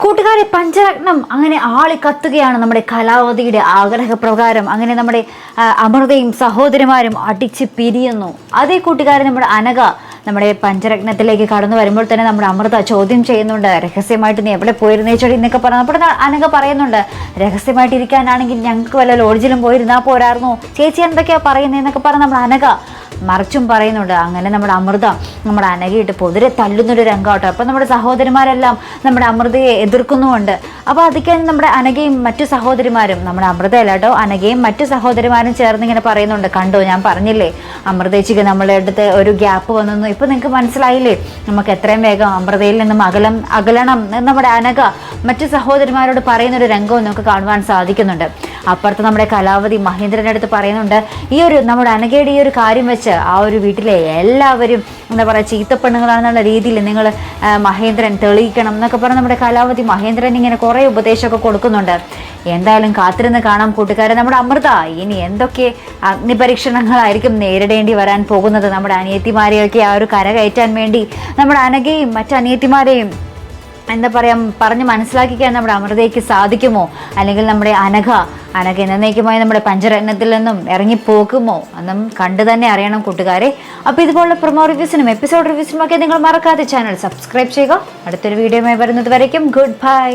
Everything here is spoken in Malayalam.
കൂട്ടുകാരെ പഞ്ചരത്നം. അങ്ങനെ ആളി കത്തുകയാണ് നമ്മുടെ കലാവതിയുടെ ആഗ്രഹപ്രകാരം. അങ്ങനെ നമ്മുടെ അമൃതയും സഹോദരിമാരും അടിച്ച് പിരിയുന്നു. അതേ കൂട്ടുകാരെ നമ്മുടെ അനഘ നമ്മുടെ പഞ്ചരത്നത്തിലേക്ക് കടന്നു വരുമ്പോൾ തന്നെ നമ്മുടെ അമൃത ചോദ്യം ചെയ്യുന്നുണ്ട്. രഹസ്യമായിട്ട് നീ എവിടെ പോയിരുന്നേ ചെടി എന്നൊക്കെ പറഞ്ഞു. അപ്പോൾ അനഘ പറയുന്നുണ്ട് രഹസ്യമായിട്ട് ഇരിക്കാനാണെങ്കിൽ ഞങ്ങൾക്ക് വല്ല ലോഡ്ജിലും പോയിരുന്നാൽ പോരായിരുന്നു. ചേച്ചി എന്തൊക്കെയാണ് പറയുന്നത് എന്നൊക്കെ പറഞ്ഞ് നമ്മുടെ അനഘ മറിച്ചും പറയുന്നുണ്ട് അങ്ങനെ നമ്മുടെ അമൃത നമ്മുടെ അനഘയിട്ട് പൊതുരെ തല്ലുന്നൊരു രംഗമാട്ടോ അപ്പം നമ്മുടെ സഹോദരിമാരെല്ലാം നമ്മുടെ അമൃതയെ എതിർക്കുന്നുമുണ്ട്. അപ്പോൾ അതൊക്കെയാണ് നമ്മുടെ അനഘയും മറ്റു സഹോദരിമാരും നമ്മുടെ അമൃതയല്ല കേട്ടോ അനഘയും മറ്റു സഹോദരിമാരും ചേർന്ന് ഇങ്ങനെ പറയുന്നുണ്ട്. കണ്ടോ ഞാൻ പറഞ്ഞില്ലേ? അമൃതേച്ചിക്ക് നമ്മളുടെ അടുത്ത് ഒരു ഗ്യാപ്പ് വന്നു ഇപ്പം നിങ്ങൾക്ക് മനസ്സിലായില്ലേ? നമുക്ക് എത്രയും വേഗം അമൃതയിൽ നിന്നും അകലം അകലണം നമ്മുടെ അനഘ മറ്റു സഹോദരിമാരോട് പറയുന്നൊരു രംഗവും നമുക്ക് കാണുവാൻ സാധിക്കുന്നുണ്ട്. അപ്പുറത്ത് നമ്മുടെ കലാവതി മഹേന്ദ്രന്റെ അടുത്ത് പറയുന്നുണ്ട് ഈ ഒരു നമ്മുടെ അനഘയുടെ ഈ ഒരു കാര്യം വെച്ച് ആ ഒരു വീട്ടിലെ എല്ലാവരും എന്താ പറയുക ചീത്തപ്പെണ്ണുങ്ങളാണെന്നുള്ള രീതിയിൽ നിങ്ങൾ മഹേന്ദ്രൻ തെളിയിക്കണം എന്നൊക്കെ പറഞ്ഞ് നമ്മുടെ കലാവതി മഹേന്ദ്രൻ ഇങ്ങനെ കുറേ ഉപദേശമൊക്കെ കൊടുക്കുന്നുണ്ട്. എന്തായാലും കാത്തിരുന്ന് കാണാം കൂട്ടുകാരെ. നമ്മുടെ അമൃത ഇനി എന്തൊക്കെ അഗ്നിപരീക്ഷണങ്ങളായിരിക്കും നേരിടേണ്ടി വരാൻ പോകുന്നത്? നമ്മുടെ അനിയത്തിമാരെയൊക്കെ ആ ഒരു കര കയറ്റാൻ വേണ്ടി നമ്മുടെ അനഘയും മറ്റു അനിയത്തിമാരെയും എന്താ പറയാ പറഞ്ഞ് മനസ്സിലാക്കിക്കാൻ നമ്മുടെ അമൃതയ്ക്ക് സാധിക്കുമോ? അല്ലെങ്കിൽ നമ്മുടെ അനഘ അനഘ എന്നേക്കുമായി നമ്മുടെ പഞ്ചരത്നത്തിൽ നിന്നും ഇറങ്ങിപ്പോകുമോ? എന്നും കണ്ടു തന്നെ അറിയണം കൂട്ടുകാരെ. അപ്പോൾ ഇതുപോലുള്ള പ്രൊമോ റിവ്യൂസിനും എപ്പിസോഡ് റിവ്യൂസിനും ഒക്കെ നിങ്ങൾ മറക്കാതെ ചാനൽ സബ്സ്ക്രൈബ് ചെയ്യുക. അടുത്തൊരു വീഡിയോയുമായി വരുന്നത് വരയ്ക്കും. Good bye